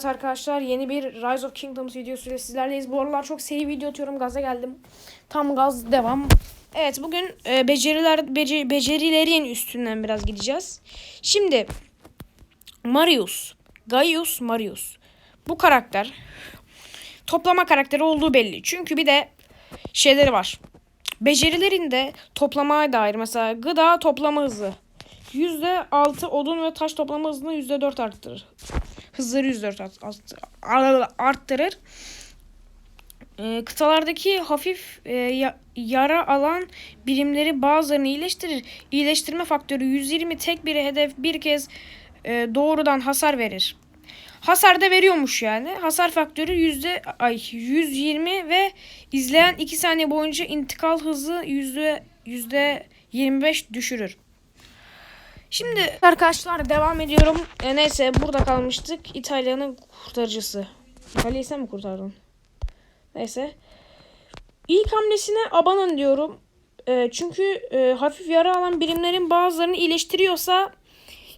Evet arkadaşlar yeni bir Rise of Kingdoms videosuyla sizlerleyiz. Bu aralar çok seri video atıyorum gaza geldim. Tam gaz devam. Evet bugün e, beceriler bece- becerilerin üstünden biraz gideceğiz. Şimdi Marius, Gaius Marius. Bu karakter toplama karakteri olduğu belli. Çünkü bir de şeyleri var. Becerilerinde toplamaya dair mesela gıda toplama hızı. %6 odun ve taş toplama hızını %4 arttırır. Hızları %4 art- art- arttırır. Ee, kıtalardaki hafif e, ya- yara alan birimleri bazılarını iyileştirir. İyileştirme faktörü 120 tek bir hedef bir kez e, doğrudan hasar verir. Hasar da veriyormuş yani. Hasar faktörü yüzde ay 120 ve izleyen 2 saniye boyunca intikal hızı yüzde yüzde 25 düşürür. Şimdi arkadaşlar devam ediyorum. E, neyse burada kalmıştık. İtalya'nın kurtarıcısı. İtalya'yı sen mi kurtardın? Neyse. İlk hamlesine abanın diyorum. E, çünkü e, hafif yara alan birimlerin bazılarını iyileştiriyorsa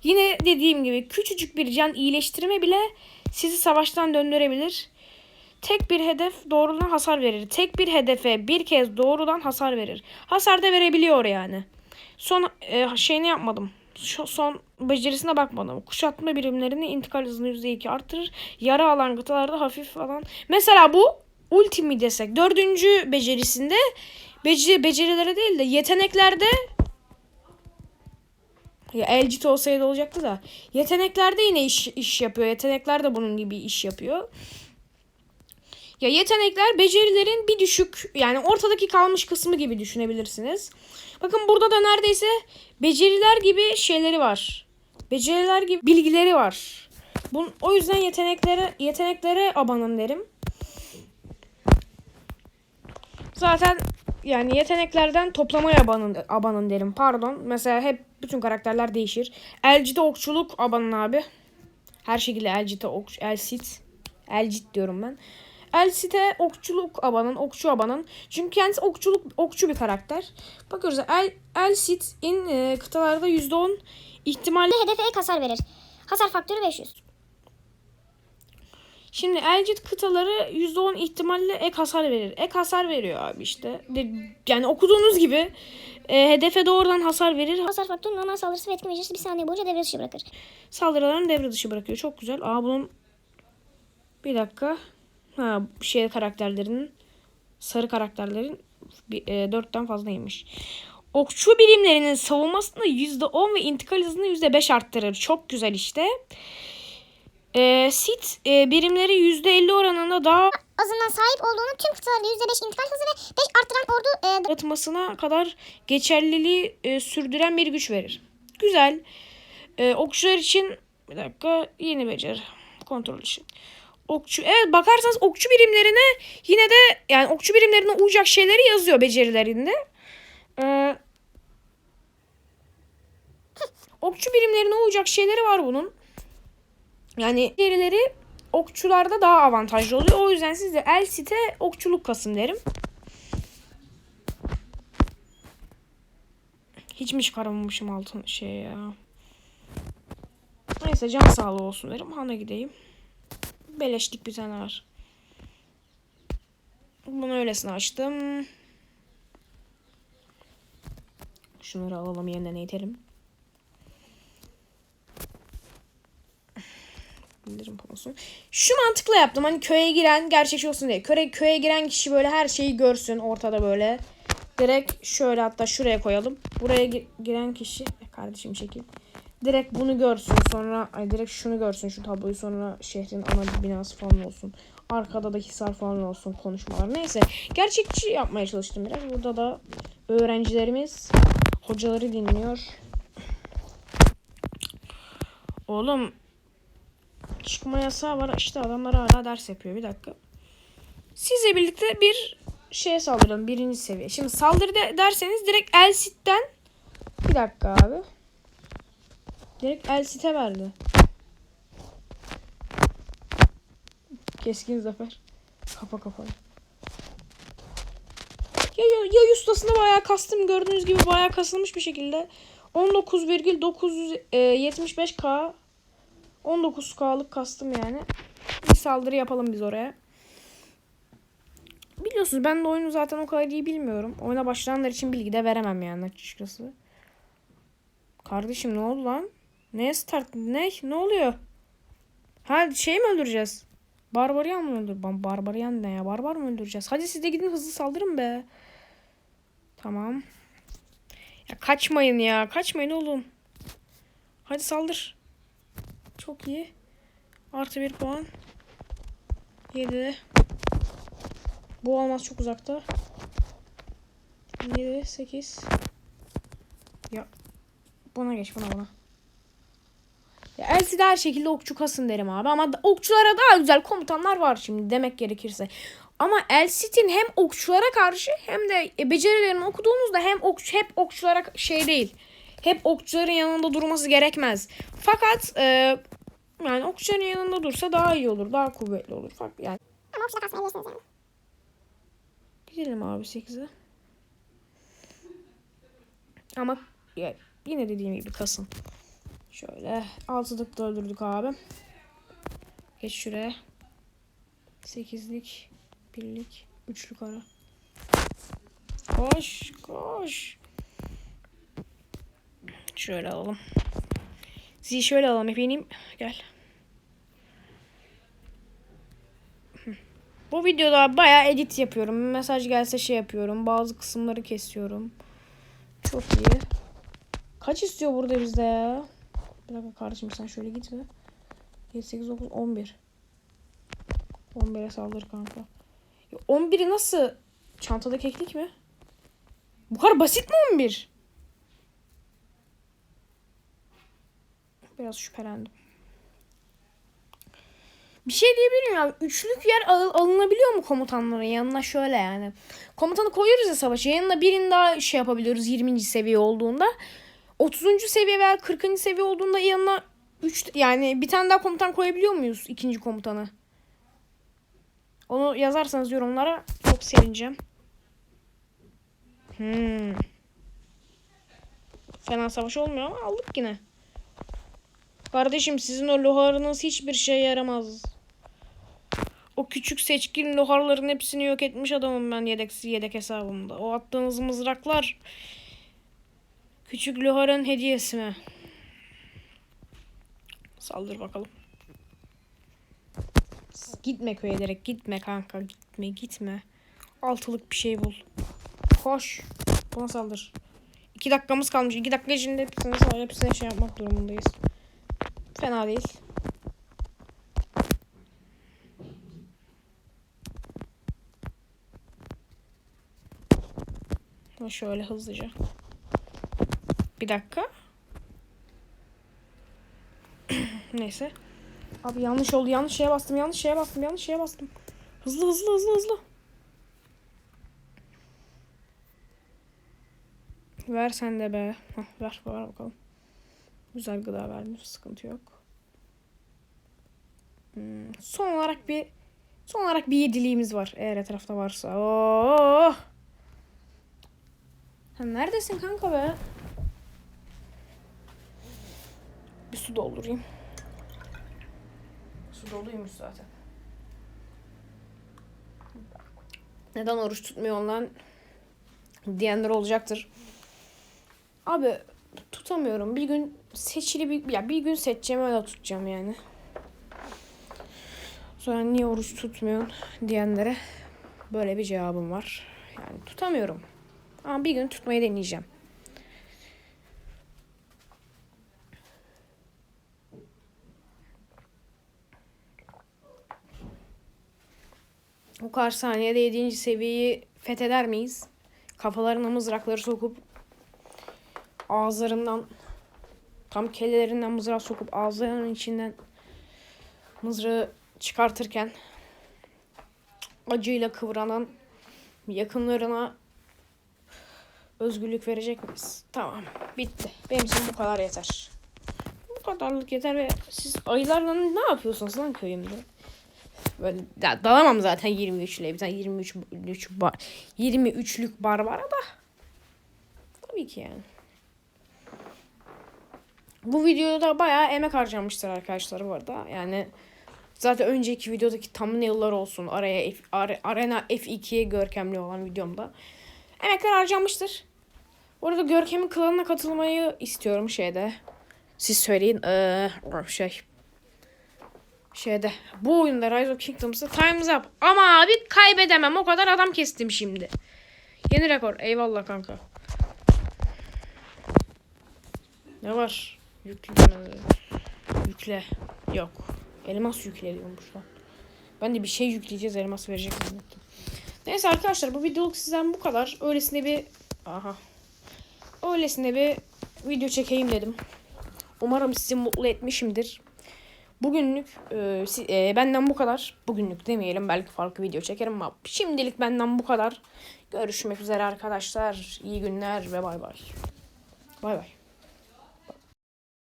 yine dediğim gibi küçücük bir can iyileştirme bile sizi savaştan döndürebilir. Tek bir hedef doğrudan hasar verir. Tek bir hedefe bir kez doğrudan hasar verir. Hasar da verebiliyor yani. Son e, şeyini yapmadım. Son becerisine bakmadım. Kuşatma birimlerini intikal hızını %2 artırır. Yara alan gıtalarda hafif alan. Mesela bu ulti mi desek? Dördüncü becerisinde beceri, becerilere değil de yeteneklerde ya Elcit olsaydı olacaktı da. Yeteneklerde yine iş, iş yapıyor. Yetenekler de bunun gibi iş yapıyor. Ya yetenekler becerilerin bir düşük yani ortadaki kalmış kısmı gibi düşünebilirsiniz. Bakın burada da neredeyse beceriler gibi şeyleri var. Beceriler gibi bilgileri var. Bunun, o yüzden yeteneklere yeteneklere abanın derim. Zaten yani yeteneklerden toplamaya abanın, abanın derim. Pardon. Mesela hep bütün karakterler değişir. Elcite okçuluk abanın abi. Her şekilde Elcite ok Elsit. Elcit diyorum ben. Elsit'e okçuluk abanın, okçu abanın. Çünkü kendisi okçuluk okçu bir karakter. Bakıyoruz El Elsit'in e, kıtalarda %10 ihtimalle hedefe ek hasar verir. Hasar faktörü 500. Şimdi Elcit kıtaları %10 ihtimalle ek hasar verir. Ek hasar veriyor abi işte. De, yani okuduğunuz gibi e, hedefe doğrudan hasar verir. Hasar faktörü normal saldırısı ve etkin becerisi bir saniye boyunca devre dışı bırakır. Saldırılarını devre dışı bırakıyor. Çok güzel. Aa bunun bir dakika. Ha şey karakterlerinin sarı karakterlerin e, dörtten fazlaymış. Okçu birimlerinin savunmasını %10 ve intikal hızını %5 arttırır. Çok güzel işte. E, sit e, birimleri %50 oranında daha Azından sahip olduğunu tüm kıtalarda %5 intikal hızı ve 5 arttıran ordu e, atmasına kadar geçerliliği e, sürdüren bir güç verir. Güzel. E, okçular için bir dakika yeni beceri. Kontrol işi. Okçu. Evet bakarsanız okçu birimlerine yine de yani okçu birimlerine uyacak şeyleri yazıyor becerilerinde. Ee, okçu birimlerine uyacak şeyleri var bunun. Yani becerileri okçularda daha avantajlı oluyor. O yüzden siz de Elsit'e okçuluk kasın derim. Hiç mi çıkaramamışım altın şey ya. Neyse can sağlığı olsun derim. Hana gideyim. Beleşlik bir tane var. Bunu öylesine açtım. Şunları alalım yeniden eğitelim. Bildirim olsun. Şu mantıkla yaptım. Hani köye giren gerçekçi olsun diye. Köye, köye giren kişi böyle her şeyi görsün ortada böyle. Direkt şöyle hatta şuraya koyalım. Buraya gi- giren kişi e, kardeşim çekil. Direkt bunu görsün sonra ay direkt şunu görsün şu tabloyu sonra şehrin ana binası falan olsun. Arkada da hisar falan olsun konuşmalar. Neyse gerçekçi yapmaya çalıştım biraz. Burada da öğrencilerimiz hocaları dinliyor. Oğlum çıkma yasağı var. İşte adamlar hala ders yapıyor. Bir dakika. Sizle birlikte bir şeye saldıralım. Birinci seviye. Şimdi saldırı de- derseniz direkt Elsit'ten bir dakika abi. Direkt Elsit'e verdi. Keskin zafer. Kafa kafaya. Ya, ya, ya ustasında bayağı kastım. Gördüğünüz gibi bayağı kasılmış bir şekilde. 19,975k 19K'lık kastım yani. Bir saldırı yapalım biz oraya. Biliyorsunuz ben de oyunu zaten o kadar iyi bilmiyorum. Oyuna başlayanlar için bilgi de veremem yani açıkçası. Kardeşim ne oldu lan? Neye start? Ne? Ne oluyor? Ha şey mi öldüreceğiz? Barbarian mı öldür? Ban- Barbarian ne ya? Barbar mı öldüreceğiz? Hadi siz de gidin hızlı saldırın be. Tamam. Ya kaçmayın ya. Kaçmayın oğlum. Hadi saldır. Çok iyi. Artı bir puan. 7. Bu olmaz çok uzakta. 7, 8. Ya. Buna geç buna buna. Ya Elsie'de her şekilde okçu kasın derim abi. Ama okçulara daha güzel komutanlar var şimdi demek gerekirse. Ama Elsie'nin hem okçulara karşı hem de e, becerilerini okuduğunuzda hem okçu hep okçulara şey değil. Hep okçuların yanında durması gerekmez. Fakat e, yani okçuların yanında dursa daha iyi olur. Daha kuvvetli olur. Fakat yani Ama okçuda kasmayabilirsiniz yani. Gidelim abi 8'e. Ama ya, yine dediğim gibi kasın. Şöyle altılık da öldürdük abi. Geç şuraya. 8'lik, birlik, üçlük ara. Koş, koş. Şöyle alalım. Sizi şöyle alalım efendim. Gel. Bu videoda bayağı edit yapıyorum. Mesaj gelse şey yapıyorum. Bazı kısımları kesiyorum. Çok iyi. Kaç istiyor burada bizde ya? Bir dakika kardeşim sen şöyle gitme. 7, 8, 9, 11. 11'e saldır kanka. Ya 11'i nasıl? Çantada keklik mi? Bu kadar basit mi 11? Biraz şüphelendim. Bir şey diyebilirim ya. Üçlük yer al- alınabiliyor mu komutanların yanına şöyle yani. Komutanı koyuyoruz ya savaşa. Yanına birini daha şey yapabiliyoruz 20. seviye olduğunda. 30. seviye veya 40. seviye olduğunda yanına 3 yani bir tane daha komutan koyabiliyor muyuz ikinci komutanı? Onu yazarsanız yorumlara çok sevineceğim. Hmm. Fena savaş olmuyor ama aldık yine. Kardeşim sizin o loharınız hiçbir şeye yaramaz. O küçük seçkin loharların hepsini yok etmiş adamım ben yedek, yedek hesabımda. O attığınız mızraklar küçük loharın hediyesi mi? Saldır bakalım. Gitme köye direkt gitme kanka gitme gitme. Altılık bir şey bul. Koş. Buna saldır. İki dakikamız kalmış. İki dakika içinde hepsine, hepsine şey yapmak durumundayız. Fena değil. Şöyle hızlıca. Bir dakika. Neyse. Abi yanlış oldu. Yanlış şeye bastım. Yanlış şeye bastım. Yanlış şeye bastım. Hızlı hızlı hızlı hızlı. Ver sen de be. Hah, ver, ver bakalım. Güzel gıda vermiş. Sıkıntı yok. Hmm, son olarak bir son olarak bir yediliğimiz var. Eğer etrafta varsa. Oh! Sen neredesin kanka be? Bir su doldurayım. Su doluymuş zaten. Neden oruç tutmuyor lan diyenler olacaktır. Abi tutamıyorum. Bir gün seçili bir ya bir gün seçeceğim öyle tutacağım yani. Sonra niye oruç tutmuyorsun diyenlere böyle bir cevabım var. Yani tutamıyorum. Ama bir gün tutmayı deneyeceğim. O kadar saniyede 7. seviyeyi fetheder miyiz? Kafalarına mızrakları sokup ağızlarından tam kellelerinden mızrak sokup ağızlarının içinden mızrağı çıkartırken acıyla kıvranan yakınlarına özgürlük verecek miyiz? Tamam. Bitti. Benim için bu kadar yeter. Bu kadarlık yeter ve siz ayılarla ne yapıyorsunuz lan köyümde? Böyle da, dalamam zaten 23 ile bir tane 23 üç bar, 23'lük barbara da. Tabii ki yani. Bu videoda bayağı emek harcamıştır arkadaşlar bu arada. Yani Zaten önceki videodaki thumbnail'lar olsun. Araya F, Are- Arena F2'ye görkemli olan videomda. Emekler harcanmıştır. Bu arada Görkem'in klanına katılmayı istiyorum şeyde. Siz söyleyin. Ee, şey. Şeyde. Bu oyunda Rise of Kingdoms'da Time's Up. Ama abi kaybedemem. O kadar adam kestim şimdi. Yeni rekor. Eyvallah kanka. Ne var? Yükle. Yükle. Yok. Elmas yükleniyormuş lan. Ben de bir şey yükleyeceğiz elmas verecek zannettim. Neyse arkadaşlar bu videoluk sizden bu kadar. Öylesine bir... Aha. Öylesine bir video çekeyim dedim. Umarım sizi mutlu etmişimdir. Bugünlük e, e, benden bu kadar. Bugünlük demeyelim belki farklı video çekerim ama şimdilik benden bu kadar. Görüşmek üzere arkadaşlar. İyi günler ve bay bay. Bay bay.